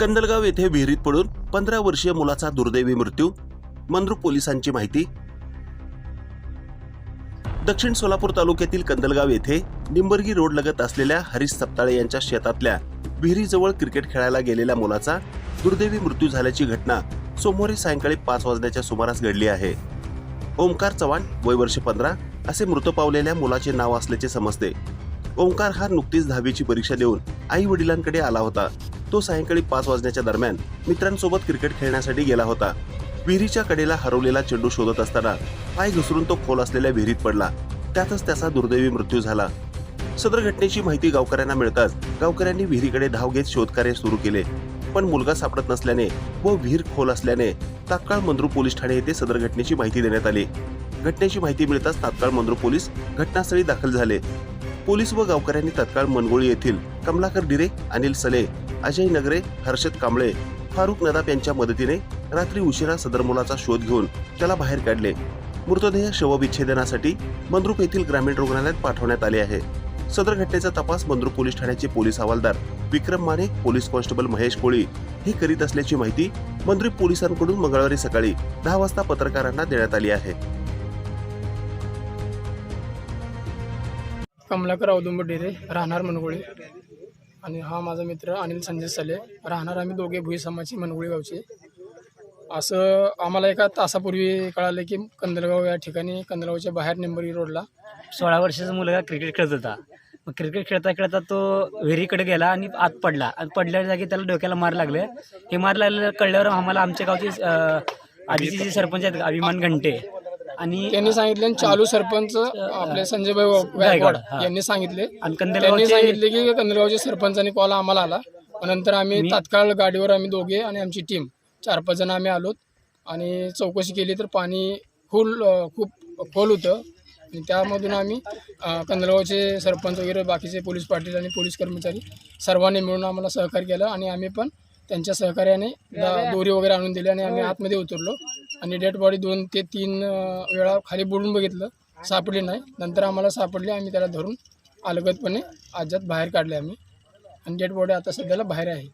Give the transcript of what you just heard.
कंदलगाव येथे विहिरीत पडून पंधरा वर्षीय मुलाचा दुर्दैवी मृत्यू मंद्रुप पोलिसांची माहिती. दक्षिण सोलापूर तालुक्यातील कंदलगाव येथे निंबर्गी रोड लगत असलेल्या हरीश सप्ताळे यांच्या शेतातल्या विहिरीजवळ क्रिकेट खेळायला गेलेल्या मुलाचा दुर्दैवी मृत्यू झाल्याची घटना सोमवारी सायंकाळी पाच वाजण्याच्या सुमारास घडली आहे. ओंकार चव्हाण वय वर्ष पंधरा असे मृत पावलेल्या मुलाचे नाव असल्याचे समजते. ओंकार हा नुकतीच दहावीची परीक्षा देऊन आई वडिलांकडे आला होता. तो सायंकाळी पाच वाजण्याच्या दरम्यान मित्रांसोबत क्रिकेट खेळण्यासाठी गेला होता. विहिरीच्या कडेला हरवलेला चेंडू शोधत असताना पाय घसरून तो खोल असलेल्या विहिरीत पडला. त्यातच त्याचा दुर्दैवी मृत्यू झाला. सदर घटनेची माहिती गावकऱ्यांना मिळताच गावकऱ्यांनी विहिरीकडे धाव घेत शोधकार्य सुरू केले. पण मुलगा सापडत नसल्याने व विहीर खोल असल्याने तात्काळ मंद्रू पोलीस ठाणे येथे सदर घटनेची माहिती देण्यात आली. घटनेची माहिती मिळताच तात्काळ मंद्रू पोलीस घटनास्थळी दाखल झाले. पोलीस व गावकऱ्यांनी तात्काळ मनगोळी येथील कमलाकर डिरे अनिल सले अजय नगरे हर्षद कांबळे फारुख नदाप यांच्या मदतीने रात्री उशिरा सदर मुलाचा शोध घेऊन त्याला बाहेर काढले. मृतदेह शवविच्छेदनासाठी मंद्रुप येथील ग्रामीण रुग्णालयात पाठवण्यात आले आहे. सदर घटनेचा तपास मंद्रुप पोलीस ठाण्याचे पोलीस हवालदार विक्रम माने पोलीस कॉन्स्टेबल महेश कोळी हे करीत असल्याची माहिती मंद्रुप पोलिसांकडून मंगळवारी सकाळी दहा वाजता पत्रकारांना देण्यात आली आहे. कमलाकर औदुंब डेरे राहणार मनगोळी. आणि हा माझा मित्र अनिल संजय सले. राहणार आम्ही दोघे भुई समाजची मनगुळी गावचे. असं आम्हाला एका तासापूर्वी कळालं की कंदलगाव या ठिकाणी कंदलगावच्या बाहेर निंबरी रोडला सोळा वर्षाचा मुलगा क्रिकेट खेळत होता. मग क्रिकेट खेळता खेळता तो विहिरीकडे गेला आणि आत पडला. आत पडल्या जागी त्याला डोक्याला मार लागले. हे मार लागलं कळल्यावर आम्हाला आमच्या गावचे अं, आधीचे जे सरपंच आहेत अभिमान घंटे. आणि त्यांनी सांगितले आणि चालू सरपंच आपले संजयभाई गायकवाड, हा. यांनी सांगितले. आणि त्यांनी कंदलगावचे सांगितले की कंदलगावच्या सरपंचानी कॉल आम्हाला आला. मग नंतर आम्ही तात्काळ गाडीवर आम्ही दोघे आणि आमची टीम चार पाच जण आम्ही आलोत. आणि चौकशी केली तर पाणी खोल अं, खूप खोल होतं. आणि त्यामधून आम्ही अं, कंदलगावचे सरपंच वगैरे बाकीचे पोलीस पाटील आणि पोलीस कर्मचारी सर्वांनी मिळून आम्हाला सहकार्य केलं. आणि आम्ही पण त्यांच्या सहकार्याने दा- दोरी वगैरे आणून दिली आणि आम्ही आतमध्ये उतरलो. आणि डेड बॉडी दोन ते तीन वेळा खाली बुडून बघितलं. सापडली नाही. नंतर आम्हाला सापडली. आम्ही त्याला धरून अलगदपणे आजात बाहेर काढले आम्ही. आणि डेड बॉडी आता सध्याला बाहेर आहे.